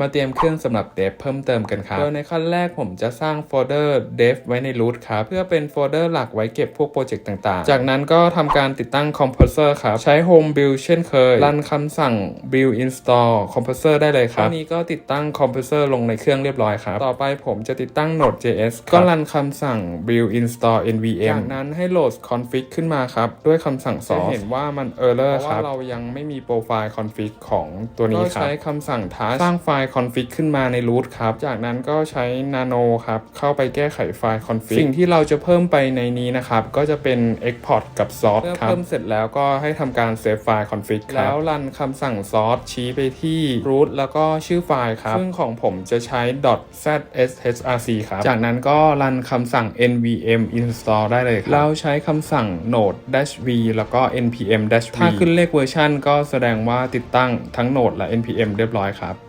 มาเตรียมเครื่องสำหรับเดฟเพิ่มเติมกันครับ โดยในขั้นแรกผมจะสร้างโฟลเดอร์ dev ไว้ใน root ครับ เพื่อเป็นโฟลเดอร์หลักไว้เก็บพวกโปรเจกต์ต่างๆ จากนั้นก็ทำการติดตั้ง Composer ครับ ใช้ home build เช่นเคย รันคำสั่ง build install Composer ได้เลยครับตอนนี้ก็ติดตั้ง Composer ลงในเครื่องเรียบร้อยครับ ต่อไปผมจะติดตั้ง Node.js ก็รันคำสั่ง build install nvm จากนั้นให้โหลด config ขึ้นมาครับด้วยคำสั่ง source จะเห็นว่ามัน error ครับเพราะว่าเรายังไม่มีโปรไฟล์ config ของตัวนี้ครับใช้คำสั่ง task สร้างไฟล์ config ขึ้นมาใน root ครับ จากนั้นก็ใช้ nano ครับเข้าไปแก้ไขไฟล์ config สิ่งที่เราจะเพิ่มไปในนี้นะครับ ก็จะเป็น export กับ source เมื่อเพิ่มเสร็จแล้วก็ให้ทำการ save ไฟล์ config ครับแล้วรันคำสั่ง source ชี้ไปที่ root แล้วก็ชื่อไฟล์ครับ ซึ่งของผมจะใช้ .zshrc ครับ จากนั้นก็รันคำสั่ง nvm install ได้เลยครับ เราใช้คำสั่ง node v แล้วก็ npm v ถ้าขึ้นเลขเวอร์ชันก็แสดงว่าติดตั้งทั้ง node และ npm เรียบร้อยครับ